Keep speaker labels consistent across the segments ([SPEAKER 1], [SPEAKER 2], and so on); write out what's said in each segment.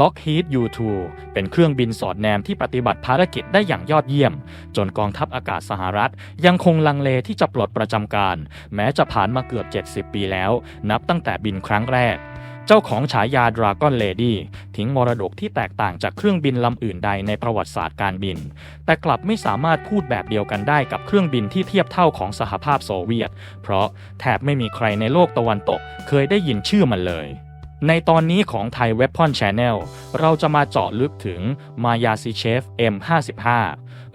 [SPEAKER 1] Lockheed U2 เป็นเครื่องบินสอดแนมที่ปฏิบัติภารกิจได้อย่างยอดเยี่ยม จนกองทัพอากาศสหรัฐ ยังคงลังเลที่จะปลดประจำการ แม้จะผ่านมาเกือบ 70 ปีแล้ว นับตั้งแต่บินครั้งแรก เจ้าของฉายา Dragon Lady ทิ้งมรดกที่แตกต่างจากเครื่องบินลำอื่นใดในประวัติศาสตร์การบิน แต่กลับไม่สามารถพูดแบบเดียวกันได้กับเครื่องบินที่เทียบเท่าของสหภาพโซเวียต เพราะแทบไม่มีใครในโลกตะวันตกเคยได้ยินชื่อมันเลย ในตอนนี้ของไทยเว็บพอนช n แนลเราจะมาเจาะลึกถึงมายาซิเชฟ M55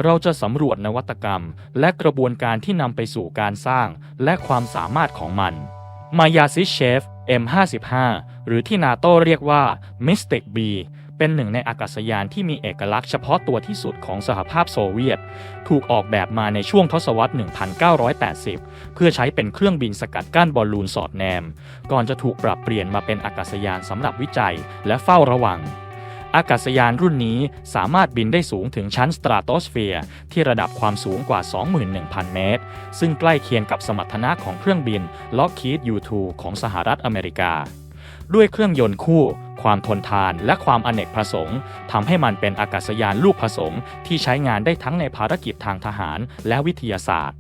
[SPEAKER 1] เราจะสำรวจนวัตกรรม และกระบวนการที่นำไปสู่การสร้าง และความสามารถของมันมายาซิเชฟ M55 หรือที่นาโตเรียกว่า Mystic B เป็นหนึ่งในอากาศยานที่มีเอกลักษณ์เฉพาะตัวที่สุดของสหภาพโซเวียต ถูกออกแบบมาในช่วงทศวรรษ 1980 เพื่อใช้เป็นเครื่องบินสกัดกั้นบอลลูนสอดแนม ก่อนจะถูกปรับเปลี่ยนมาเป็นอากาศยานสำหรับวิจัยและเฝ้าระวังอากาศยานรุ่นนี้สามารถบินได้สูงถึงชั้นสตราโตสเฟียร์ที่ระดับความสูงกว่า 21,000 เมตร ซึ่งใกล้เคียงกับสมรรถนะของเครื่องบิน Lockheed U2 ของสหรัฐอเมริกา ด้วยเครื่องยนต์คู่ ความทนทานและความอเนกประสงค์ทำให้มันเป็นอากาศยานลูกผสมที่ใช้งานได้ทั้งในภารกิจทางทหารและวิทยาศาสตร์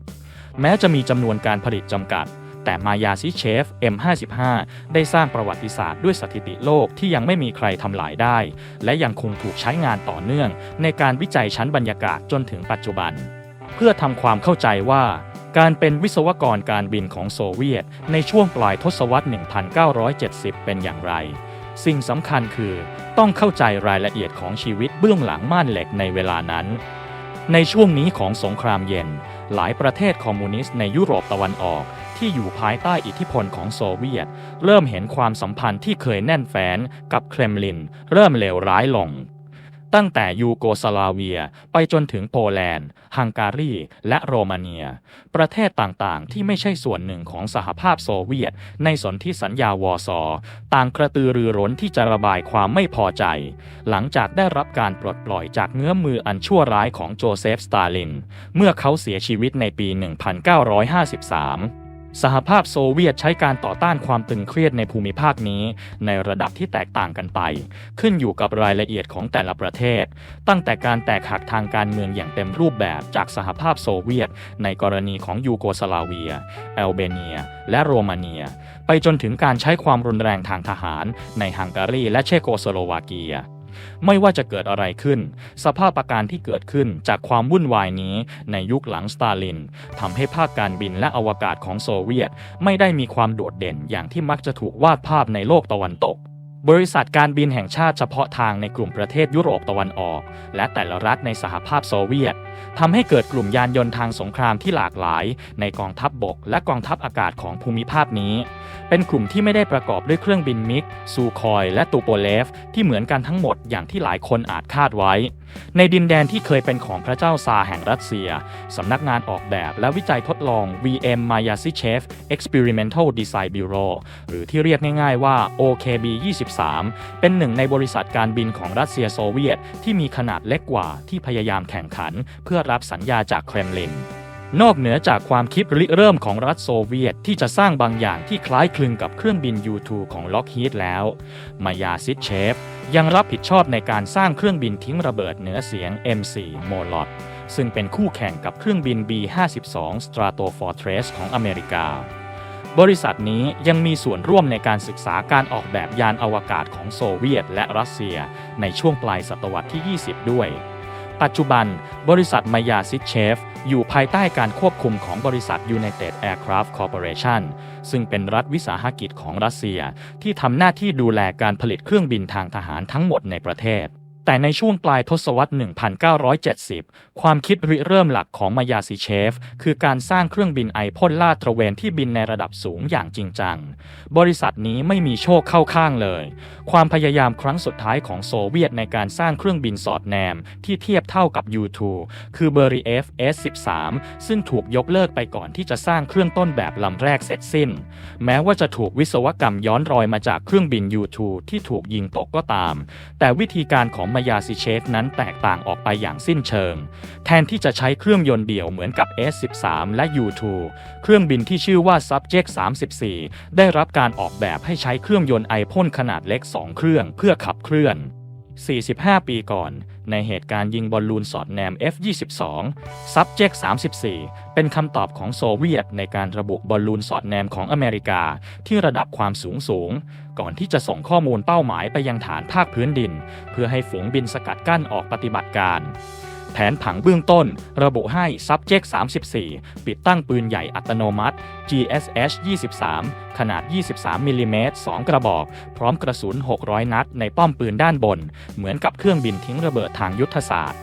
[SPEAKER 1] แม้จะมีจำนวนการผลิตจำกัด แต่มายาซิเชฟ M55 ได้สร้างประวัติศาสตร์ด้วยสถิติโลกที่ยังไม่มีใครทำลายได้ และยังคงถูกใช้งานต่อเนื่อง ในการวิจัยชั้นบรรยากาศจนถึงปัจจุบัน เพื่อทำความเข้าใจว่าการเป็นวิศวกรการบินของโซเวียตในช่วงปลายทศวรรษ 1970 เป็นอย่างไร สิ่งสำคัญคือต้องเข้าใจรายละเอียดของชีวิตเบื้องหลังม่านเหล็กในเวลานั้น ในช่วงนี้ของสงครามเย็น หลายประเทศคอมมิวนิสต์ในยุโรปตะวันออกที่อยู่ภายใต้อิทธิพลของโซเวียต เริ่มเห็นความสัมพันธ์ที่เคยแน่นแฟ้นกับเครมลิน เริ่มเลวร้ายลง ตั้งแต่ยูโกสลาเวียไปจนถึงโปแลนด์ ฮังการี และโรมาเนีย ประเทศต่างๆ ที่ไม่ใช่ส่วนหนึ่งของสหภาพโซเวียต ในสนธิสัญญาวอร์ซอต่างกระตือรือร้นที่จะระบายความไม่พอใจ หลังจากได้รับการปลดปล่อยจากเงื้อมมืออันชั่วร้ายของโจเซฟ สตาลิน เมื่อเขาเสียชีวิตในปี 1953 สหภาพโซเวียตใช้การต่อต้านความตึงเครียดในภูมิภาคนี้ ในระดับที่แตกต่างกันไป ขึ้นอยู่กับรายละเอียดของแต่ละประเทศ ตั้งแต่การแตกหักทางการเมืองอย่างเต็มรูปแบบจากสหภาพโซเวียต ในกรณีของยูโกสลาเวียแอลเบเนีย และโรมาเนีย ไปจนถึงการใช้ความรุนแรงทางทหาร ในฮังการีและเชโกสโลวาเกีย ไม่ว่าจะเกิดอะไรขึ้น สภาพอาการที่เกิดขึ้นจากความวุ่นวายนี้ในยุคหลังสตาลินทำให้ภาคการบินและอวกาศของโซเวียต ไม่ได้มีความโดดเด่นอย่างที่มักจะถูกวาดภาพในโลกตะวันตก บริษัทการบินแห่งชาติเฉพาะทางในกลุ่มประเทศยุโรปตะวันออก และแต่ละรัฐในสหภาพโซเวียตทำให้เกิดกลุ่มยานยนต์ทางสงครามที่หลากหลาย ในกองทัพบบกและกองทัพอากาศของภูมิภาคนี้ เป็นกลุ่มที่ไม่ได้ประกอบด้วยเครื่องบินมิกซูคอย และตูโปเลฟ ที่เหมือนกันทั้งหมดอย่างที่หลายคนอาจคาดไว้ ในดินแดนที่เคยเป็นของพระเจ้าซาแห่งรัสเซียสำนักงานออกแบบและวิจัยทดลอง VM Mayasychev Experimental Design Bureau หรือที่เรียกง่าย ๆว่า OKB 23เป็นหนึ่งในบริษัทการบินของรัสเซียโซเวียต ที่มีขนาดเล็กกว่าที่พยายามแข่งขัน เพื่อรับสัญญาจากเครมลินนอกเหนือจากความคิดริเริ่มของรัฐโซเวียตที่จะสร้างบางอย่างที่คล้ายคลึงกับเครื่องบิน U2 ของ Lockheed แล้ว มายาซิเชฟ ยังรับผิดชอบในการสร้างเครื่องบินทิ้งระเบิดเหนือเสียง M4 โมลอดซึ่งเป็นคู่แข่งกับเครื่องบิน B-52 Stratofortress ของอเมริกา บริษัทนี้ยังมีส่วนร่วมในการศึกษาการออกแบบยานอวกาศของโซเวียตและรัสเซียในช่วงปลายศตวรรษที่ 20 ด้วย ปัจจุบัน บริษัทมายาซิเชฟ อยู่ภายใต้การควบคุมของบริษัท United Aircraft Corporation ซึ่งเป็นรัฐวิสาหกิจของรัสเซีย ที่ทำหน้าที่ดูแลการผลิตเครื่องบินทางทหารทั้งหมดในประเทศ แต่ในช่วงปลายทศวรรษ 1970 ความคิดริเริ่มหลักของมายาซิเชฟ คือการสร้างเครื่องบินไอพ่นลาดตระเวนที่บินในระดับสูงอย่างจริงจัง บริษัทนี้ไม่มีโชคเข้าข้างเลย ความพยายามครั้งสุดท้ายของโซเวียตในการสร้างเครื่องบินสอดแนม ที่เทียบเท่ากับ U2 คือเบอรีเอฟ S13 ซึ่งถูกยกเลิกไปก่อนที่จะสร้างเครื่องต้นแบบลำแรกเสร็จสิ้น แม้ว่าจะถูกวิศวกรรมย้อนรอยมาจากเครื่องบิน U2 ที่ถูกยิงตกก็ตาม แต่วิธีการของมายาซิเชฟนั้นแตกต่างออกไปอย่างสิ้นเชิง แทนที่จะใช้เครื่องยนต์เดี่ยวเหมือนกับ S13 และ U2 เครื่องบินที่ชื่อว่า Subject 34 ได้รับการออกแบบให้ใช้เครื่องยนต์ไอพ่นขนาดเล็ก 2 เครื่องเพื่อขับเคลื่อน 45 ปีก่อน ในเหตุการณ์ยิงบอลลูนสอดแนม F-22 Subject 34 เป็นคำตอบของโซเวียตในการระบุบอลลูนสอดแนมของอเมริกาที่ระดับความสูงสูง ก่อนที่จะส่งข้อมูลเป้าหมายไปยังฐานภาคพื้นดิน เพื่อให้ฝูงบินสกัดกั้นออกปฏิบัติการ แผนผังเบื้องต้น ระบุให้ Subject 34 ปิดตั้งปืนใหญ่อัตโนมัติ GSH 23 ขนาด 23 มิลลิเมตร 2 กระบอก พร้อมกระสุน 600 นัด ในป้อมปืนด้านบน เหมือนกับเครื่องบินทิ้งระเบิดทางยุทธศาสตร์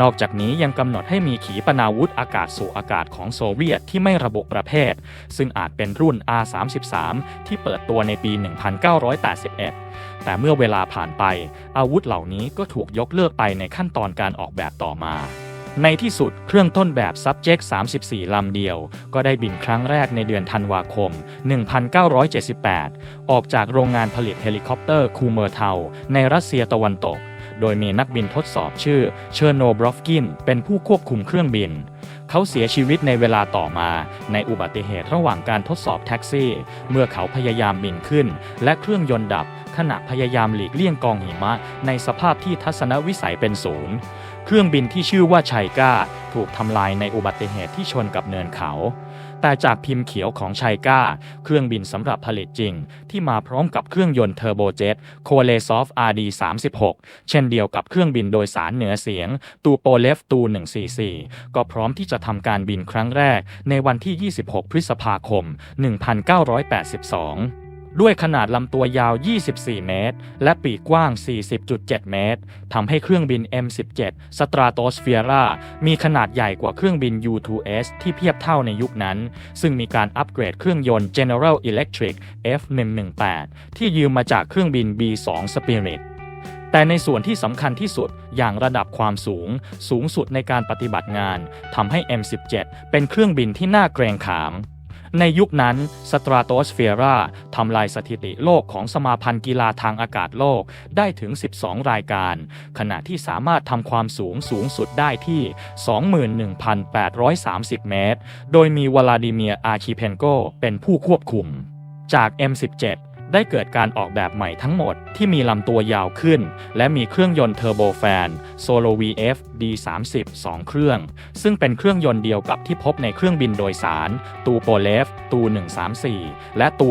[SPEAKER 1] นอกจากนี้ยังกำหนดให้มีขีปนาวุธอากาศสู่อากาศของโซเวียตที่ไม่ระบุประเภท ซึ่งอาจเป็นรุ่น R33 ที่เปิดตัวในปี 1981 แต่เมื่อเวลาผ่านไป อาวุธเหล่านี้ก็ถูกยกเลิกไปในขั้นตอนการออกแบบต่อมา ในที่สุดเครื่องต้นแบบ Subject 34 ลำเดียว ก็ได้บินครั้งแรกในเดือนธันวาคม 1978 ออกจากโรงงานผลิตเฮลิคอปเตอร์คูเมอร์เทาในรัสเซียตะวันตก โดยมีนักบินทดสอบชื่อเชอร์โนบรอฟกินเป็นผู้ควบคุมเครื่องบินเขาเสียชีวิตในเวลาต่อมาในอุบัติเหตุระหว่างการทดสอบแท็กซี่ เมื่อเขาพยายามบินขึ้น และเครื่องยนต์ดับ ขณะพยายามหลีกเลี่ยงกองหิมะ ในสภาพที่ทัศนวิสัยเป็นศูนย์ เครื่องบินที่ชื่อว่าชัยก้า ถูกทำลายในอุบัติเหตุที่ชนกับเนินเขา แต่จากพิมพ์เขียวของชัยก้า เครื่องบินสำหรับผลิตจริง ที่มาพร้อมกับเครื่องยนต์เทอร์โบเจ็ตโคเลซอฟ RD36 เช่นเดียวกับเครื่องบินโดยสารเหนือเสียง ตูโปเลฟตู 144 ก็พร้อมที่จะทำการบินครั้งแรกในวันที่ 26 พฤษภาคม 1982 ด้วยขนาดลำตัวยาว 24 เมตร และปีกกว้าง 40.7 เมตร ทำให้เครื่องบิน M17 Stratosphere มีขนาดใหญ่กว่าเครื่องบิน U2S ที่เทียบเท่าในยุคนั้น ซึ่งมีการอัปเกรดเครื่องยนต์ General Electric F118 ที่ยืมมาจากเครื่องบิน B2 Spirit แต่ในส่วนที่สำคัญที่สุดอย่างระดับความสูง สูงสุดในการปฏิบัติงานทำให้ M17 เป็นเครื่องบินที่น่าเกรงขาม ในยุคนั้นสตราโตสเฟียร่าทำลายสถิติโลกของสมาพันธ์กีฬาทางอากาศโลกได้ถึง 12 รายการ ขณะที่สามารถทำความสูงสูงสุดได้ที่ 21,830 เมตร โดยมีวลาดิเมียร์อาชิเพนโกเป็นผู้ควบคุมจาก M17 ได้เกิดการออกแบบใหม่ทั้งหมดที่มีลำตัวยาวขึ้น และมีเครื่องยนต์เทอร์โบแฟน Solo VF D30 2 เครื่อง ซึ่งเป็นเครื่องยนต์เดียวกับที่พบในเครื่องบินโดยสาร ตูโปเลฟ ตู 134 และตู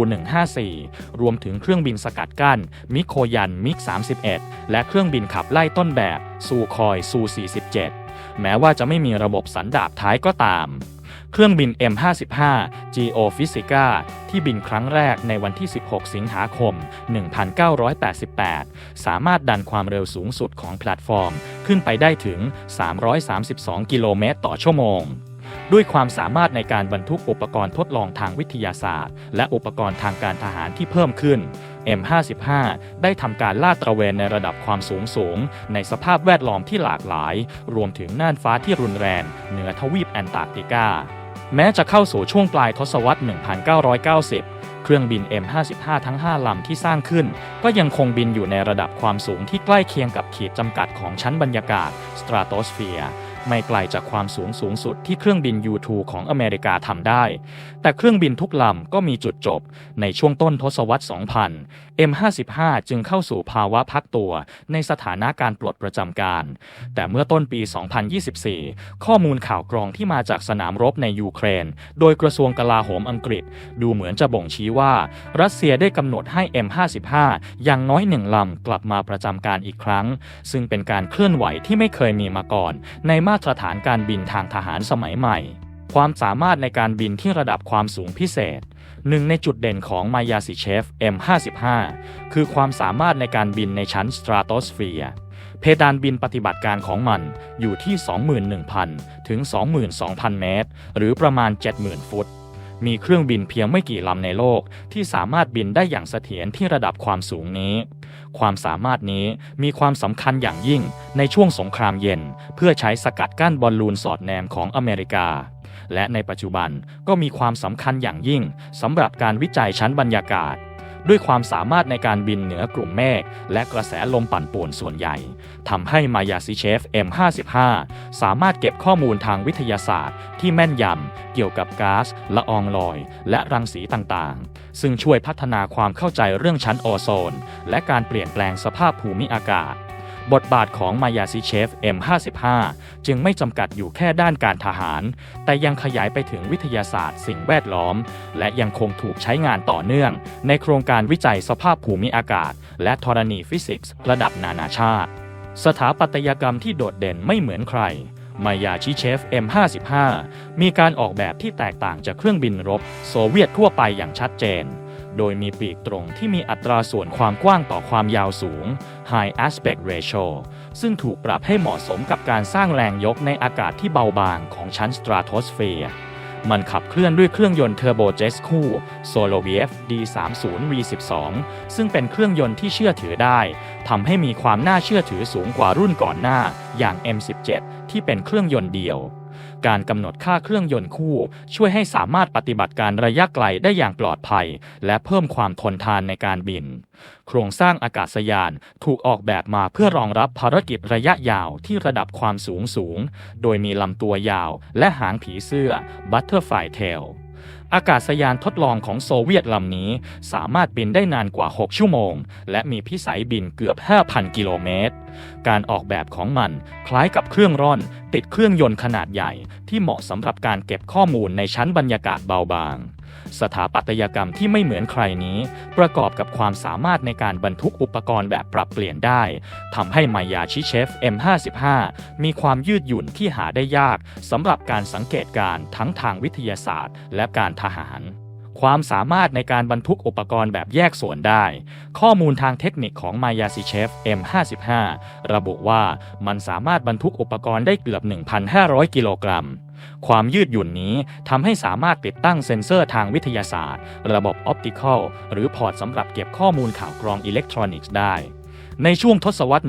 [SPEAKER 1] 154 รวมถึงเครื่องบินสกัดกั้น มิโคยัน มิก 31 และเครื่องบินขับไล่ต้นแบบ ซูคอย ซู 47 แม้ว่าจะไม่มีระบบสันดาปท้ายก็ตาม เครื่องบิน M55 Geofisica ที่บินครั้งแรกในวันที่ 16 สิงหาคม 1988 สามารถดันความเร็วสูงสุดของแพลตฟอร์ม ขึ้นไปได้ถึง 332 กิโลเมตรต่อชั่วโมงด้วยความสามารถในการบรรทุกอุปกรณ์ทดลองทางวิทยาศาสตร์ และอุปกรณ์ทางการทหารที่เพิ่มขึ้น M55 ได้ทำการลาดตระเวนในระดับความสูงสูง ในสภาพแวดล้อมที่หลากหลาย รวมถึงน่านฟ้าที่รุนแรง เหนือทวีปแอนตาร์กติกา แม้จะเข้าสู่ช่วงปลายทศวรรษ 1990 เครื่องบิน M55 ทั้ง 5 ลำที่สร้างขึ้น ก็ยังคงบินอยู่ในระดับความสูงที่ใกล้เคียงกับขีดจำกัดของชั้นบรรยากาศ Stratosphere ไม่ไกลจากความสูงสูงสุดที่เครื่องบิน U2 ของอเมริกาทำได้ แต่เครื่องบินทุกลำก็มีจุดจบ ในช่วงต้นทศวรรษ 2000 M55 จึงเข้าสู่ภาวะพักตัว ในสถานะการปลดประจำการ แต่เมื่อต้นปี 2024 ข้อมูลข่าวกรองที่มาจากสนามรบในยูเครน โดยกระทรวงกลาโหมอังกฤษ ดูเหมือนจะบ่งชี้ว่า รัสเซียได้กำหนดให้ M55 อย่างน้อยหนึ่งลำกลับมาประจำการอีกครั้ง ซึ่งเป็นการเคลื่อนไหวที่ไม่เคยมีมาก่อน ในมาาตรฐานการบินทางทหารสมัยใหม่ ความสามารถในการบินที่ระดับความสูงพิเศษ หนึ่งในจุดเด่นของมายาซิเชฟ M55 คือความสามารถในการบินในชั้นสตราโตสเฟียร์เพดานบินปฏิบัติการของมันอยู่ที่ 21,000 ถึง 22,000 เมตร หรือประมาณ 70,000 ฟุต มีเครื่องบินเพียงไม่กี่ลำในโลกที่สามารถบินได้อย่างเสถียรที่ระดับความสูงนี้ ความสามารถนี้มีความสำคัญอย่างยิ่งในช่วงสงครามเย็น เพื่อใช้สกัดกั้นบอลลูนสอดแนมของอเมริกา และในปัจจุบันก็มีความสำคัญอย่างยิ่งสำหรับการวิจัยชั้นบรรยากาศ ด้วยความสามารถในการบินเหนือกลุ่มเมฆและกระแสลมปั่นป่วนส่วนใหญ่ทำให้มายาซิเชฟ M55 สามารถเก็บข้อมูลทางวิทยาศาสตร์ ที่แม่นยำเกี่ยวกับก๊าซละอองลอย และรังสีต่างๆ ซึ่งช่วยพัฒนาความเข้าใจเรื่องชั้นโอโซน และการเปลี่ยนแปลงสภาพภูมิอากาศ บทบาทของมายาซิเชฟ M55 จึงไม่จำกัดอยู่แค่ด้านการทหาร แต่ยังขยายไปถึงวิทยาศาสตร์สิ่งแวดล้อม และยังคงถูกใช้งานต่อเนื่อง ในโครงการวิจัยสภาพภูมิอากาศ และธรณีฟิสิกส์ระดับนานาชาติ สถาปัตยกรรมที่โดดเด่นไม่เหมือนใครมายาชิเชฟ M55 มีการออกแบบที่แตกต่างจากเครื่องบินรบ โซเวียตทั่วไปอย่างชัดเจน โดยมีปีกตรงที่มีอัตราส่วนความกว้างต่อความยาวสูง High Aspect Ratio ซึ่งถูกปรับให้เหมาะสมกับการสร้างแรงยกในอากาศที่เบาบางของชั้นสตราโทสเฟียร์มันขับเคลื่อนด้วยเครื่องยนต์เทอร์โบเจสคู่ Soloviev D30V12 ซึ่งเป็นเครื่องยนต์ที่เชื่อถือได้ทำให้มีความน่าเชื่อถือสูงกว่ารุ่นก่อนหน้าอย่าง M17 ที่เป็นเครื่องยนต์เดียว การกำหนดค่าเครื่องยนต์คู่ ช่วยให้สามารถปฏิบัติการระยะไกลได้อย่างปลอดภัย และเพิ่มความทนทานในการบิน โครงสร้างอากาศยานถูกออกแบบมาเพื่อรองรับภารกิจระยะยาวที่ระดับความสูงสูง โดยมีลำตัวยาวและหางผีเสื้อ Butterfly Tail อากาศยานทดลองของโซเวียตลำนี้ สามารถบินได้นานกว่า 6 ชั่วโมง และมีพิสัยบินเกือบ 5,000 กิโลเมตร การออกแบบของมันคล้ายกับเครื่องร่อน ติดเครื่องยนต์ขนาดใหญ่ ที่เหมาะสำหรับการเก็บข้อมูลในชั้นบรรยากาศเบาบาง สถาปัตยกรรมที่ไม่เหมือนใครนี้ ประกอบกับความสามารถในการบรรทุกอุปกรณ์แบบปรับเปลี่ยนได้ทำให้มายาชิเชฟ M55 มีความยืดหยุ่นที่หาได้ยากสำหรับการสังเกตการณ์ทั้งทางวิทยาศาสตร์ และการทหาร ความสามารถในการบรรทุกอุปกรณ์แบบแยกส่วนได้ ข้อมูลทางเทคนิคของมายาซิเชฟ M55 ระบุว่ามันสามารถบรรทุกอุปกรณ์ได้เกือบ 1,500 กิโลกรัมความยืดหยุ่นนี้ทำให้สามารถติดตั้งเซ็นเซอร์ทางวิทยาศาสตร์ ระบบออปติคอลหรือพอร์ตสำหรับเก็บข้อมูลข่าวกรองอิเล็กทรอนิกส์ได้ ในช่วงทศวรรษ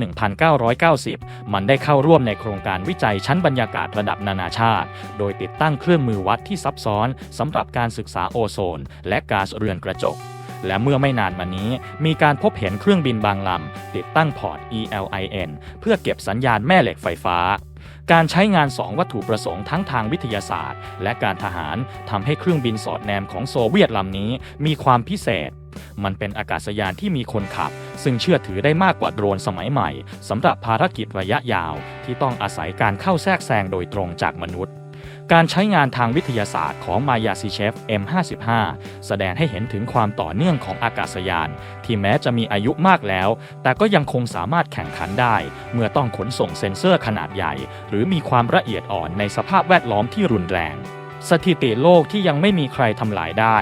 [SPEAKER 1] 1990 มันได้เข้าร่วมในโครงการวิจัยชั้นบรรยากาศระดับนานาชาติ โดยติดตั้งเครื่องมือวัดที่ซับซ้อนสำหรับการศึกษาโอโซน และก๊าซเรือนกระจก และเมื่อไม่นานมานี้ มีการพบเห็นเครื่องบินบางลำ ติดตั้งพอร์ต ELIN เพื่อเก็บสัญญาณแม่เหล็กไฟฟ้าการใช้งาน 2 วัตถุประสงค์ทั้งทางวิทยาศาสตร์ และการทหารทำให้เครื่องบินสอดแนมของโซเวียตลำนี้มีความพิเศษ มันเป็นอากาศยานที่มีคนขับ ซึ่งเชื่อถือได้มากกว่าโดรนสมัยใหม่สำหรับภารกิจระยะยาว ที่ต้องอาศัยการเข้าแทรกแซงโดยตรงจากมนุษย์การใช้งานทางวิทยาศาสตร์ของมายาซิเชฟ M55 แสดงให้เห็นถึงความต่อเนื่องของอากาศยาน ที่แม้จะมีอายุมากแล้ว แต่ก็ยังคงสามารถแข่งขันได้ เมื่อต้องขนส่งเซ็นเซอร์ขนาดใหญ่ หรือมีความละเอียดอ่อนในสภาพแวดล้อมที่รุนแรง สถิติโลกที่ยังไม่มีใครทำลายได้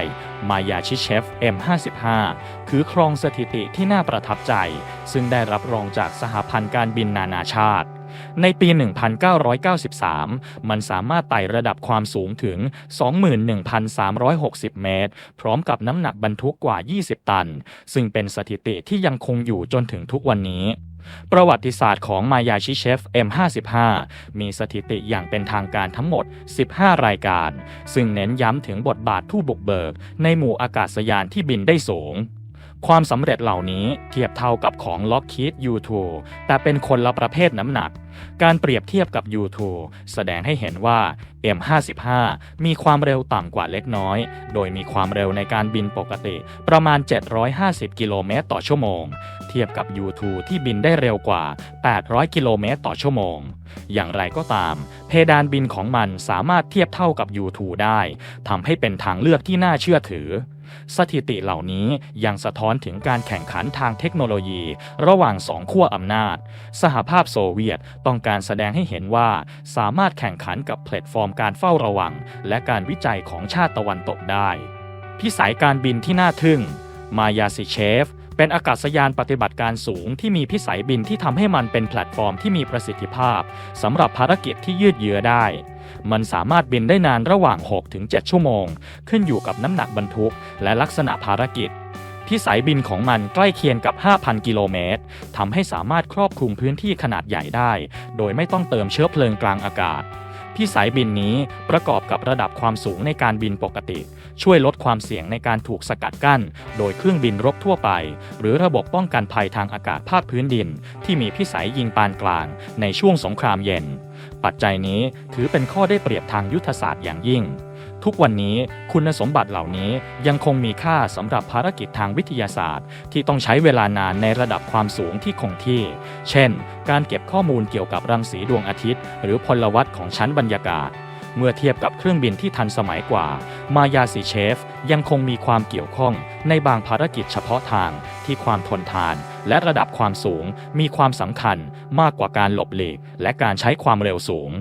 [SPEAKER 1] มายาชิเชฟ M55 คือครองสถิติที่น่าประทับใจ ซึ่งได้รับรองจากสหพันธ์การบินนานาชาติ ในปี 1993 มันสามารถไต่ระดับความสูงถึง 21,360 เมตร พร้อมกับน้ำหนักบรรทุกกว่า 20 ตัน ซึ่งเป็นสถิติที่ยังคงอยู่จนถึงทุกวันนี้ประวัติศาสตร์ของมายาชิเชฟ M55 มีสถิติอย่างเป็นทางการทั้งหมด 15 รายการ ซึ่งเน้นย้ำถึงบทบาทผู้บุกเบิก ในหมู่อากาศยานที่บินได้สูง ความสำเร็จเหล่านี้เทียบเท่ากับของ Lockheed U2 แต่เป็นคนละประเภทน้ำหนัก การเปรียบเทียบกับ U2 แสดงให้เห็นว่า M55 มีความเร็วต่ำกว่าเล็กน้อย โดยมีความเร็วในการบินปกติประมาณ 750 กิโลเมตรต่อชั่วโมง เทียบกับ U2 ที่บินได้เร็วกว่า 800 กิโลเมตรต่อชั่วโมง อย่างไรก็ตาม เพดานบินของมันสามารถเทียบเท่ากับ U2 ได้ทำให้เป็นทางเลือกที่น่าเชื่อถือ สถิติเหล่านี้ยังสะท้อนถึงการแข่งขันทางเทคโนโลยี ระหว่างสองขั้วอำนาจ สหภาพโซเวียตต้องการแสดงให้เห็นว่าสามารถแข่งขันกับแพลตฟอร์มการเฝ้าระวัง และการวิจัยของชาติตะวันตกได้ พิสัยการบินที่น่าทึ่ง มายาซิเชฟเป็นอากาศยานปฏิบัติการสูงที่มีพิสัยบินที่ทำให้มันเป็นแพลตฟอร์มที่มีประสิทธิภาพสำหรับภารกิจที่ยืดเยื้อได้ มันสามารถบินได้นานระหว่าง 6-7 ชั่วโมง ขึ้นอยู่กับน้ำหนักบรรทุก และลักษณะภารกิจพิสัยบินของมันใกล้เคียงกับ 5,000 กิโลเมตรทำให้สามารถครอบคลุมพื้นที่ขนาดใหญ่ได้ โดยไม่ต้องเติมเชื้อเพลิงกลางอากาศพิสัยบินนี้ประกอบกับระดับความสูงในการบินปกติ ช่วยลดความเสี่ยงในการถูกสกัดกั้น โดยเครื่องบินรบทั่วไป หรือระบบป้องกันภัยทางอากาศภาคพื้นดิน ที่มีพิสัยยิงปานกลางในช่วงสงครามเย็น ปัจจัยนี้ถือเป็นข้อได้เปรียบทางยุทธศาสตร์อย่างยิ่ง ทุกวันนี้คุณสมบัติเหล่านี้ยังคงมีค่าสำหรับภารกิจทางวิทยาศาสตร์ ที่ต้องใช้เวลานานในระดับความสูงที่คงที่ เช่น การเก็บข้อมูลเกี่ยวกับรังสีดวงอาทิตย์ หรือพลวัตของชั้นบรรยากาศเมื่อเทียบกับเครื่องบินที่ทันสมัยกว่า มายาซีเชฟ ยังคงมีความเกี่ยวข้องในบางภารกิจเฉพาะทางที่ความทนทาน และระดับความสูงมีความสำคัญมากกว่าการหลบหลีก และการใช้ความเร็วสูง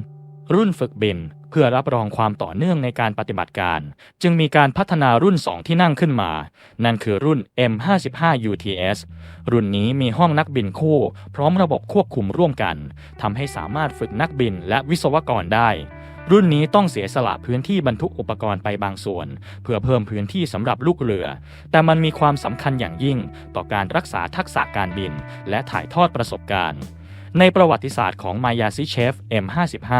[SPEAKER 1] รุ่นฝึกบินเพื่อรับรองความต่อเนื่องในการปฏิบัติการ จึงมีการพัฒนารุ่น 2 ที่นั่งขึ้นมา นั่นคือรุ่น M55 UTS รุ่นนี้มีห้องนักบินคู่ พร้อมระบบควบคุมร่วมกันทำให้สามารถฝึกนักบินและวิศวกรได้ รุ่นนี้ต้องเสียสละพื้นที่บรรทุกอุปกรณ์ไปบางส่วน เพื่อเพิ่มพื้นที่สำหรับลูกเรือ แต่มันมีความสำคัญอย่างยิ่งต่อการรักษาทักษะการบิน และถ่ายทอดประสบการณ์ ในประวัติศาสตร์ของมายาซิเชฟ M55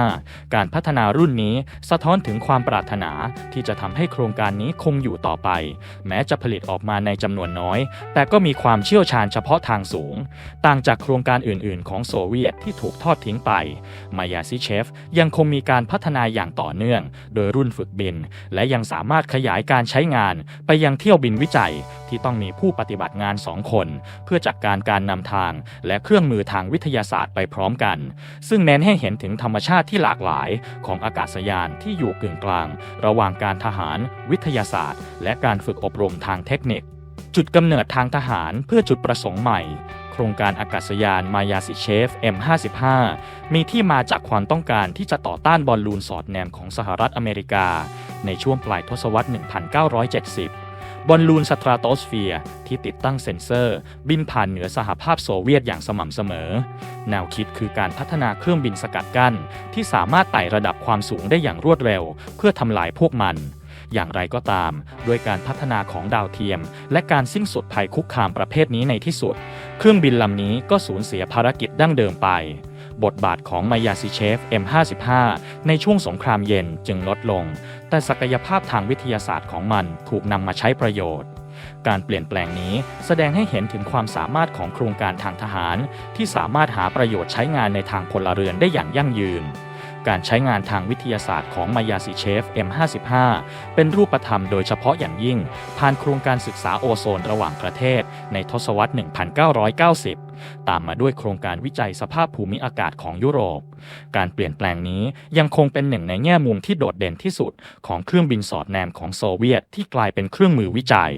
[SPEAKER 1] การพัฒนารุ่นนี้สะท้อนถึงความปรารถนาที่จะทำให้โครงการนี้คงอยู่ต่อไป แม้จะผลิตออกมาในจำนวนน้อย แต่ก็มีความเชี่ยวชาญเฉพาะทางสูง ต่างจากโครงการอื่น ๆ ของโซเวียตที่ถูกทอดทิ้งไป มายาซิเชฟยังคงมีการพัฒนาอย่างต่อเนื่อง โดยรุ่นฝึกบิน และยังสามารถขยายการใช้งานไปยังเที่ยวบินวิจัยที่ต้องมีผู้ปฏิบัติงานสองคน เพื่อจัดการการนำทาง และเครื่องมือทางวิทยาศาสตร์ไปพร้อมกัน ซึ่งเน้นให้เห็นถึงธรรมชาติที่หลากหลายของอากาศยานที่อยู่กึ่งกลาง ระหว่างการทหาร วิทยาศาสตร์ และการฝึกอบรมทางเทคนิค จุดกำเนิดทางทหารเพื่อจุดประสงค์ใหม่ โครงการอากาศยานมายาซิเชฟ M55 มีที่มาจากความต้องการที่จะต่อต้านบอลลูนสอดแนมของสหรัฐอเมริกา ในช่วงปลายทศวรรษ 1970 บอลลูนสตราโตสเฟียร์ที่ติดตั้งเซ็นเซอร์ บินผ่านเหนือสหภาพโซเวียตอย่างสม่ำเสมอ แนวคิดคือการพัฒนาเครื่องบินสกัดกั้น ที่สามารถไต่ระดับความสูงได้อย่างรวดเร็ว เพื่อทำลายพวกมัน อย่างไรก็ตาม ด้วยการพัฒนาของดาวเทียม และการสิ้นสุดภัยคุกคามประเภทนี้ในที่สุด เครื่องบินลำนี้ก็สูญเสียภารกิจดั้งเดิมไป บทบาทของมายาซิเชฟ M55 ในช่วงสงครามเย็นจึงลดลง แต่ศักยภาพทางวิทยาศาสตร์ของมันถูกนำมาใช้ประโยชน์การเปลี่ยนแปลงนี้แสดงให้เห็นถึงความสามารถของโครงการทางทหาร ที่สามารถหาประโยชน์ใช้งานในทางพลเรือนได้อย่างยั่งยืน การใช้งานทางวิทยาศาสตร์ของมายาซิเชฟ M55 เป็นรูปธรรมโดยเฉพาะอย่างยิ่ง ผ่านโครงการศึกษาโอโซนระหว่างประเทศในทศวรรษ 1990 ตามมาด้วยโครงการวิจัยสภาพภูมิอากาศของยุโรป การเปลี่ยนแปลงนี้ยังคงเป็นหนึ่งในแง่มุมที่โดดเด่นที่สุด ของเครื่องบินสอดแนมของโซเวียตที่กลายเป็นเครื่องมือวิจัย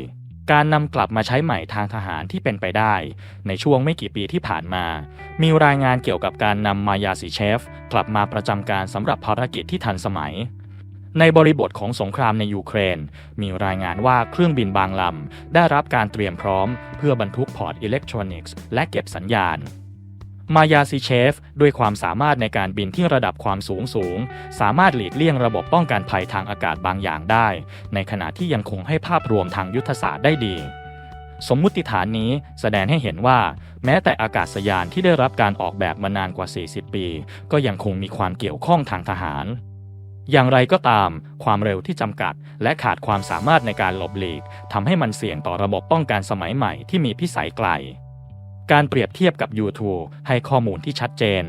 [SPEAKER 1] การนำกลับมาใช้ใหม่ทางทหารที่เป็นไปได้ ในช่วงไม่กี่ปีที่ผ่านมา มีรายงานเกี่ยวกับการนำมายาซิเชฟ กลับมาประจำการสำหรับภารกิจที่ทันสมัย ในบริบทของสงครามในยูเครน มีรายงานว่าเครื่องบินบางลำ ได้รับการเตรียมพร้อม เพื่อบรรทุกพอร์ตอิเล็กทรอนิกส์และเก็บสัญญาณ มายาซิเชฟ ด้วยความสามารถในการบินที่ระดับความสูงสูง สามารถหลีกเลี่ยงระบบป้องกันภัยทางอากาศบางอย่างได้ ในขณะที่ยังคงให้ภาพรวมทางยุทธศาสตร์ได้ดีสมมุติฐานนี้แสดงให้เห็นว่า แม้แต่อากาศยานที่ได้รับการออกแบบมานานกว่า 40 ปี ก็ยังคงมีความเกี่ยวข้องทางทหาร อย่างไรก็ตาม ความเร็วที่จำกัด และขาดความสามารถในการหลบหลีกทำให้มันเสี่ยงต่อระบบป้องกันสมัยใหม่ที่มีพิสัยไกล การเปรียบเทียบกับ U2 ให้ข้อมูลที่ชัดเจน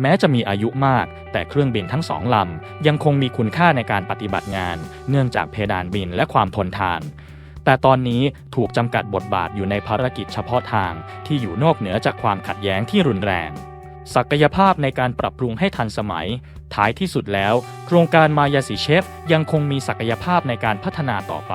[SPEAKER 1] แม้จะมีอายุมาก แต่เครื่องบินทั้งสองลำยังคงมีคุณค่าในการปฏิบัติงาน เนื่องจากเพดานบินและความทนทาน แต่ตอนนี้ถูกจำกัดบทบาทอยู่ในภารกิจเฉพาะทาง ที่อยู่นอกเหนือจากความขัดแย้งที่รุนแรงศักยภาพในการปรับปรุงให้ทันสมัย ท้ายที่สุดแล้ว โครงการมายาซิเชฟยังคงมีศักยภาพในการพัฒนาต่อไป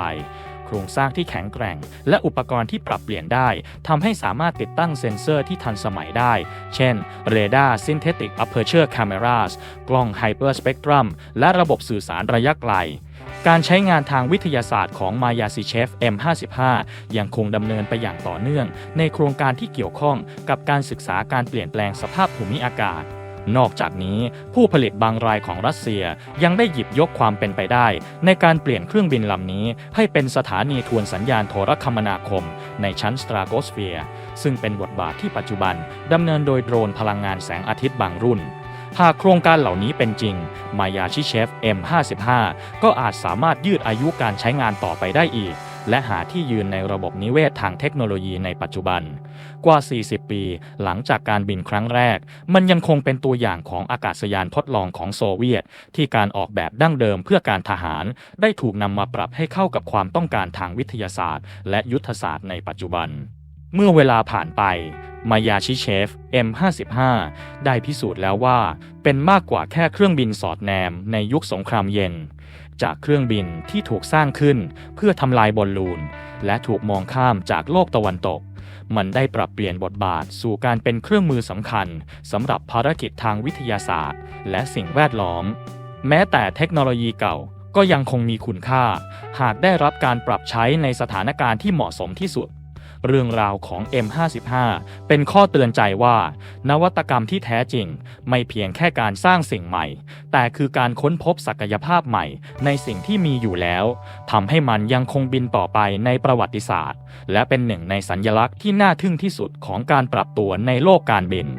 [SPEAKER 1] โครงสร้างที่แข็งแกร่ง และอุปกรณ์ที่ปรับเปลี่ยนได้ทำให้สามารถติดตั้งเซ็นเซอร์ที่ทันสมัยได้ เช่น Radar Synthetic Aperture Cameras กล้อง Hyper Spectrum และระบบสื่อสารระยะไกลการใช้งานทางวิทยาศาสตร์ของมายาซิเชฟ M55 ยังคงดำเนินไปอย่างต่อเนื่อง ในโครงการที่เกี่ยวข้องกับการศึกษาการเปลี่ยนแปลงสภาพภูมิอากาศ นอกจากนี้ ผู้ผลิตบางรายของรัสเซียยังได้หยิบยกความเป็นไปได้ ในการเปลี่ยนเครื่องบินลำนี้ ให้เป็นสถานีทวนสัญญาณโทรคมนาคม ในชั้นสตราโกสเฟียร์ซึ่งเป็นบทบาทที่ปัจจุบันดำเนินโดยโดรนพลังงานแสงอาทิตย์บางรุ่นหากโครงการเหล่านี้เป็นจริง มายาชิเชฟ M55 ก็อาจสามารถยืดอายุการใช้งานต่อไปได้อีก และหาที่ยืนในระบบนิเวศทางเทคโนโลยีในปัจจุบัน กว่า 40 ปี หลังจากการบินครั้งแรก มันยังคงเป็นตัวอย่างของอากาศยานทดลองของโซเวียต ที่การออกแบบดั้งเดิมเพื่อการทหาร ได้ถูกนำมาปรับให้เข้ากับความต้องการทางวิทยาศาสตร์ และยุทธศาสตร์ในปัจจุบัน เมื่อเวลาผ่านไป มายาชิเชฟ M55 ได้พิสูจน์แล้วว่า เป็นมากกว่าแค่เครื่องบินสอดแนมในยุคสงครามเย็นจากเครื่องบินที่ถูกสร้างขึ้นเพื่อทำลายบอลลูน และถูกมองข้ามจากโลกตะวันตก มันได้ปรับเปลี่ยนบทบาทสู่การเป็นเครื่องมือสำคัญสำหรับภารกิจทางวิทยาศาสตร์ และสิ่งแวดล้อม แม้แต่เทคโนโลยีเก่าก็ยังคงมีคุณค่า หากได้รับการปรับใช้ในสถานการณ์ที่เหมาะสมที่สุด เรื่องราวของ M55 เป็นข้อเตือนใจว่า นวัตกรรมที่แท้จริง ไม่เพียงแค่การสร้างสิ่งใหม่ แต่คือการค้นพบศักยภาพใหม่ ในสิ่งที่มีอยู่แล้วทำให้มันยังคงบินต่อไปในประวัติศาสตร์ และเป็นหนึ่งในสัญลักษณ์ที่น่าทึ่งที่สุดของการปรับตัวในโลกการบิน